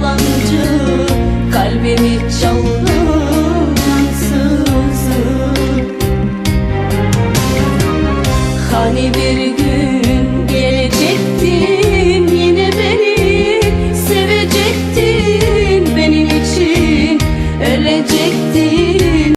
yalancı Kalbimi çaldın sızı Hani bir gün gelecektin Yine beni sevecektin Benim için ölecektin.